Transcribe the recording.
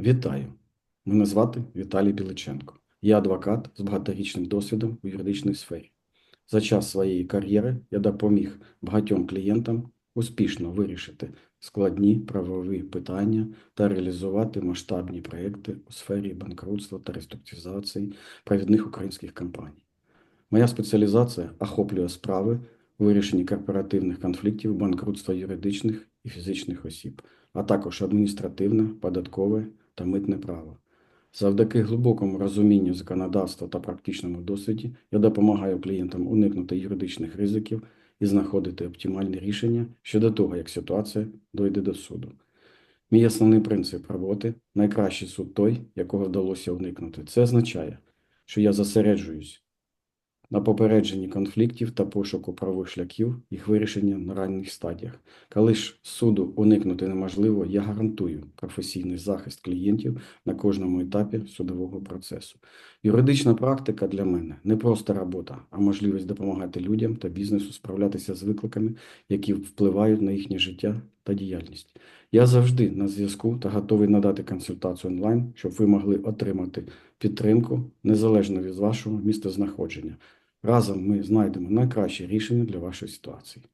Вітаю! Мене звати Віталій Біличенко. Я адвокат з багаторічним досвідом у юридичній сфері. За час своєї кар'єри я допоміг багатьом клієнтам успішно вирішити складні правові питання та реалізувати масштабні проекти у сфері банкрутства та реструктуризації провідних українських компаній. Моя спеціалізація охоплює справи у вирішенні корпоративних конфліктів, банкрутства юридичних і фізичних осіб, а також адміністративне, податкове та митне право. Завдяки глибокому розумінню законодавства та практичному досвіді я допомагаю клієнтам уникнути юридичних ризиків і знаходити оптимальні рішення щодо того, як ситуація дойде до суду. Мій основний принцип роботи найкращий суд той, якого вдалося уникнути. Це означає, що я зосереджуюсь на попередженні конфліктів та пошуку правових шляхів їх вирішення на ранніх стадіях. Коли ж суду уникнути неможливо, я гарантую професійний захист клієнтів на кожному етапі судового процесу. Юридична практика для мене не просто робота, а можливість допомагати людям та бізнесу справлятися з викликами, які впливають на їхнє життя та діяльність. Я завжди на зв'язку та готовий надати консультацію онлайн, щоб ви могли отримати підтримку незалежно від вашого місцезнаходження. Разом ми знайдемо найкраще рішення для вашої ситуації.